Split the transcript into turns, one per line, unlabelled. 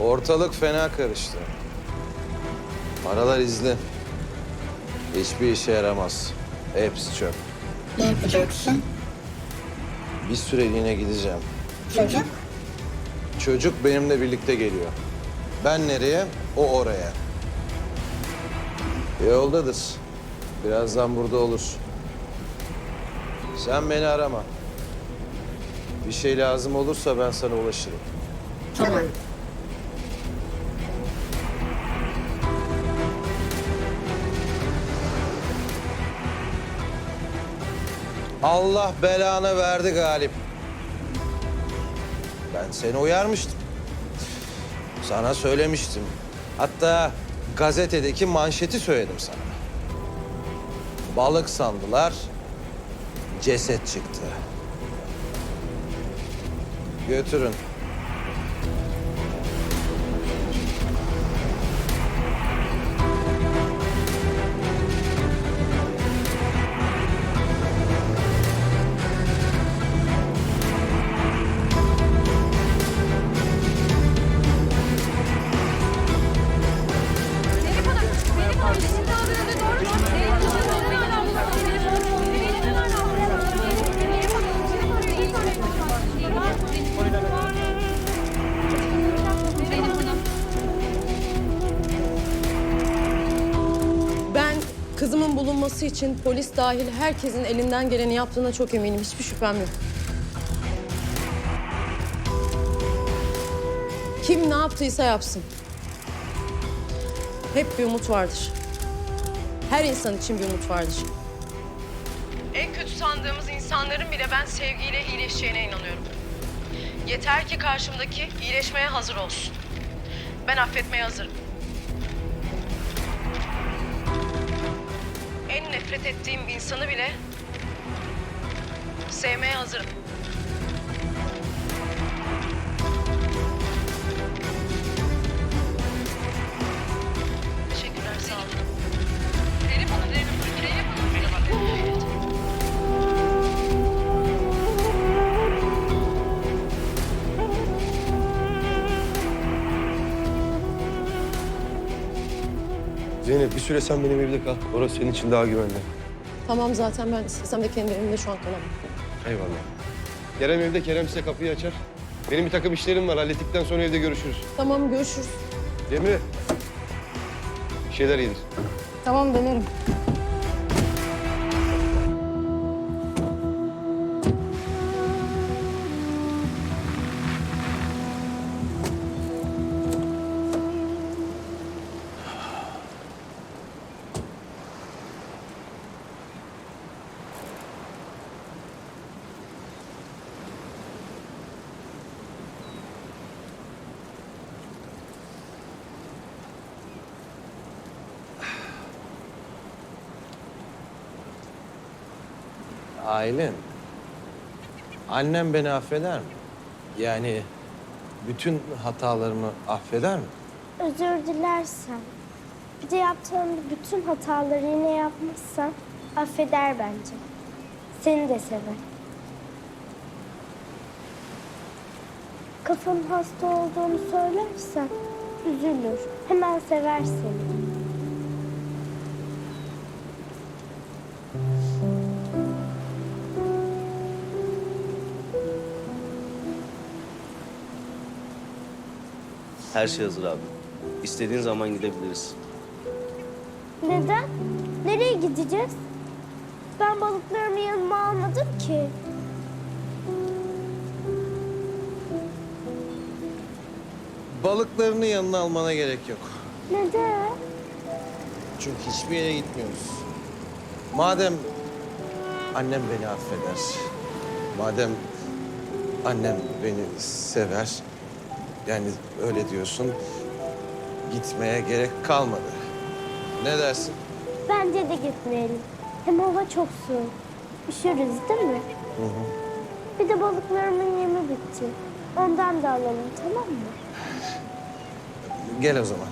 Ortalık fena karıştı. Paralar izli. Hiçbir işe yaramaz. Hepsi çöp.
Ne yapacaksın?
Bir süreliğine gideceğim.
Çocuk?
Çocuk benimle birlikte geliyor. Ben nereye, o oraya. Yoldadır. Birazdan burada olur. Sen beni arama. Bir şey lazım olursa ben sana ulaşırım.
Tamam.
Allah belanı verdi Galip. Ben seni uyarmıştım. Sana söylemiştim. Hatta gazetedeki manşeti söyledim sana. Balık sandılar, ceset çıktı. Götürün.
Kızımın bulunması için polis dahil herkesin elinden geleni yaptığına çok eminim. Hiçbir şüphem yok. Kim ne yaptıysa yapsın. Hep bir umut vardır. Her insan için bir umut vardır. En kötü sandığımız insanların bile ben sevgiyle iyileşeceğine inanıyorum. Yeter ki karşımdaki iyileşmeye hazır olsun. Ben affetmeye hazırım. En nefret ettiğim insanı bile sevmeye hazırım.
Zeynep bir süre sen benim evde kal. Orası senin için daha güvenli.
Tamam zaten ben istesem de kendi evimde şu an kalamam.
Eyvallah. Kerem evde. Kerem size kapıyı açar. Benim bir takım işlerim var. Hallettikten sonra evde görüşürüz.
Tamam görüşürüz.
Cemre. Bir şeyler yedir.
Tamam denerim.
Aylin. Annem beni affeder mi? Yani bütün hatalarımı affeder mi?
Özür dilersen, bir de yaptığın bütün hataları yine yapmazsan affeder bence. Seni de sever. Kafanın hasta olduğunu söylersen üzülür. Hemen sever seni.
Her şey hazır abi. İstediğin zaman gidebiliriz.
Neden? Nereye gideceğiz? Ben balıklarımı yanıma almadım ki.
Balıklarını yanına almana gerek yok.
Neden?
Çünkü hiçbir yere gitmiyoruz. Madem annem beni affeder, madem annem beni sever, yani öyle diyorsun, gitmeye gerek kalmadı. Ne dersin?
Bence de gitmeyelim. Hem hava çok soğuk. Üşürüz değil mi? Bir de balıklarımın yemi bitti. Ondan da alalım tamam mı?
Gel o zaman.